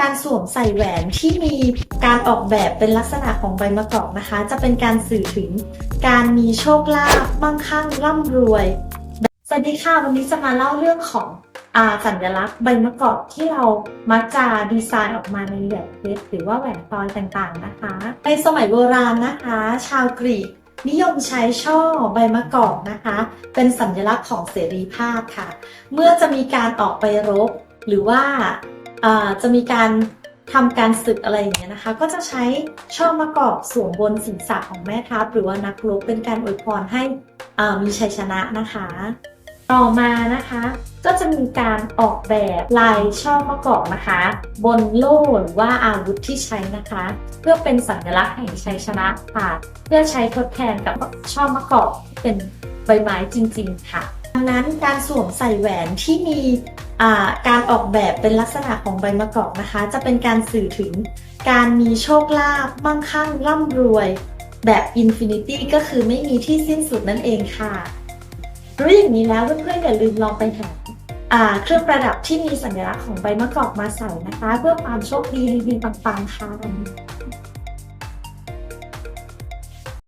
การสวมใส่แหวนที่มีการออกแบบเป็นลักษณะของใบมะกอกนะคะ จะเป็นการสื่อถึงการมีโชคลาภมั่งคั่งร่ำรวย สวัสดีค่ะวันนี้จะมาเล่าเรื่องของอาสัญลักษณ์ใบมะกอกที่เรามักจะดีไซน์ออกมาในแหวนเพชรหรือว่าแหวนพลอยต่างๆนะคะ ในสมัยโบราณนะคะ ชาวกรีกนิยมใช้ช่อใบมะกอกนะคะ เป็นสัญลักษณ์ของเสรีภาพค่ะ เมื่อจะมีการออกไปรบหรือว่าอ่า จะมีการทำการศึกอะไรอย่างเงี้ยนะคะ ก็จะใช้ช่อมะกอกสวมบนศีรษะของแม่ทัพหรือว่านักรบเป็นการอวยพรให้มีชัยชนะนะคะ ต่อมานะคะก็จะมีการออกแบบลายช่อมะกอกนะคะ บนโล่หรือว่าอาวุธที่ใช้นะคะ เพื่อเป็นสัญลักษณ์แห่งชัยชนะค่ะ เพื่อใช้ทดแทนกับช่อมะกอกที่เป็นใบไม้จริง ๆ ค่ะ ดังนั้นการสวมใส่แหวนที่มีการออกแบบเป็นลักษณะของใบมะกอกนะคะ จะเป็นการสื่อถึงการมีโชคลาภมั่งคั่งร่ำรวยแบบอินฟินิตี้ก็คือไม่มีที่สิ้นสุดนั่นเองค่ะรู้อย่างนี้แล้วเพื่อนๆอย่าลืมลองไปหาเครื่องประดับที่มีสัญลักษณ์ของใบมะกอกมาใส่นะคะ เพื่อความโชคดีดีปังๆค่ะ